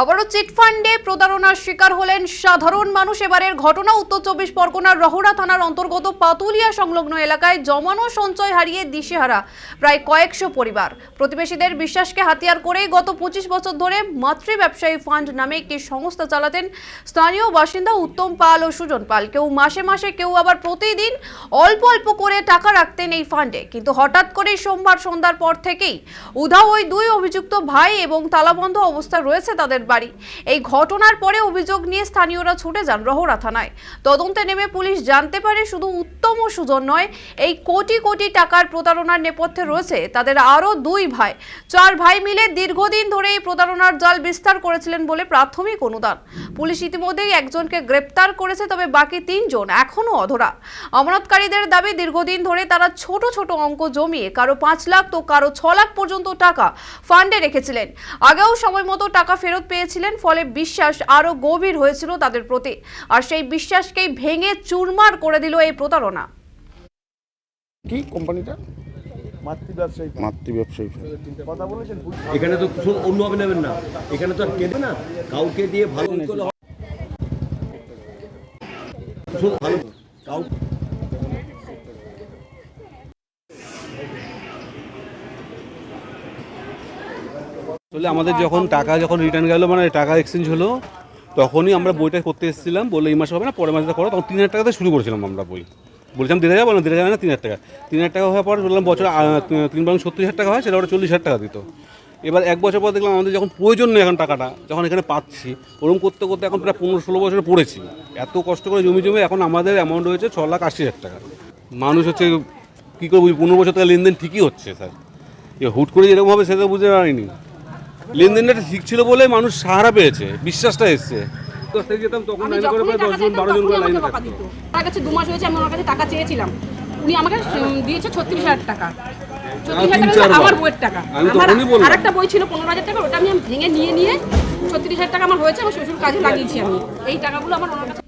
আবারও চিটফান্ডে প্রতারণার শিকার হলেন সাধারণ মানুষ। এবারের ঘটনা, উত্তর চব্বিশ পরগনার রহরা থানার অন্তর্গত পাতুলিয়া সংলগ্ন এলাকায় জমানো সঞ্চয় হারিয়ে দিশেহারা প্রায় কয়েকশো পরিবার। প্রতিবেশীদের বিশ্বাসকে হাতিয়ার করে গত পঁচিশ বছর ধরে মাতৃ ব্যবসায়ী ফান্ড নামে একটি সংস্থা চালাতেন স্থানীয় বাসিন্দা উত্তম পাল ও সুজন পাল। কেউ মাসে মাসে, কেউ আবার প্রতিদিন অল্প অল্প করে টাকা রাখতেন এই ফান্ডে। কিন্তু হঠাৎ করে সোমবার সন্ধ্যার পর থেকেই উধাও ওই দুই অভিযুক্ত ভাই এবং তালাবন্ধ অবস্থা রয়েছে তাদের বাড়ি। এই ঘটনার পরে অভিযোগ নিয়ে স্থানীয়রা ছুটে যান রহরা থানায়। তদন্তে নেমে পুলিশ জানতে পারে শুধু উত্তম ও সুজন নয়, এই কোটি কোটি টাকার প্রতারণার নেপথ্যে রয়েছে তাদের আরও দুই ভাই। চার ভাই মিলে দীর্ঘদিন ধরে এই প্রতারণার জাল বিস্তার করেছিলেন বলে প্রাথমিক অনুদান। পুলিশ ইতিমধ্যেই একজনকে গ্রেপ্তার করেছে, তবে বাকি তিনজন এখনও অধরা। অমানতকারীদের দাবি দীর্ঘদিন ধরে তারা ছোট ছোট অঙ্ক জমিয়ে কারও পাঁচ লাখ তো কারও ছ লাখ পর্যন্ত টাকা ফান্ডে রেখেছিলেন। আগেও সময় মতো টাকা ফেরত পেয়েছিলেন ফলে বিশ্বাস আরও গভীর হয়েছিল তাদের প্রতি। আর সেই বিশ্বাসকেই ভেঙে চুরমার করে দিল এই প্রতারণা। কি কোম্পানিটা? মাতৃ ব্যবসায়ী মাতৃ ব্যবসায়ী কথা বলেছেন এখানে তো অন্যভাবে নেবেন না। এখানে তো আর কেটে না। কাউকে দিয়ে ভালো ভালো কাউ আসলে আমাদের যখন টাকা যখন রিটার্ন গেল মানে টাকা এক্সচেঞ্জ হলো, তখনই আমরা বইটা করতে এসেছিলাম বলে এই মাসে হবে না, পরের মাসে করো। তখন তিন হাজার টাকাতে শুরু করেছিলাম আমরা বই। বলছিলাম দেড় হাজার বললাম দেড় হাজার না, তিন হাজার টাকা। তিন হাজার টাকা হওয়ার পর বললাম বছর তিন বারো সত্তর হাজার টাকা হয়, সেটা ওরা চল্লিশ হাজার টাকা দিত। এবার এক বছর পর দেখলাম আমাদের যখন প্রয়োজন নেই এখন টাকাটা, যখন এখানে পাচ্ছি, ওরকম করতে করতে এখন প্রায় পনেরো ষোলো বছরে পড়েছি। এত কষ্ট করে জমি জমি এখন আমাদের অ্যামাউন্ট হয়েছে ছ লাখ আশি হাজার টাকা। মানুষ হচ্ছে কী করে বুঝি পনেরো বছর টাকা লেনদেন ঠিকই হচ্ছে, স্যার। হুট করে এরকম হবে সেটা বুঝতে পারিনি লেনদেনটা ঠিক ছিল বলে মানুষ সাহারা পেয়েছে বিশ্বাসটা এসছে। দশ থেকে যেতাম তখন আমি করে প্রায় দশজন বারো জন করে লাইনে থাকতো তার কাছে দু মাস হয়েছে আমি ওনার কাছে টাকা চেয়েছিলাম। উনি আমাকে দিয়েছে ছত্রিশ হাজার টাকা। আমার বইয়ের টাকা। আমার আরেকটা বই ছিল পনেরো হাজার টাকা ওটা আমি ভেঙে নিয়ে নিয়ে ছত্রিশ হাজার টাকা আমার হয়েছে আমার শ্বশুর কাজে লাগিয়েছি আমি। এই টাকাগুলো আমার ওনার কাছে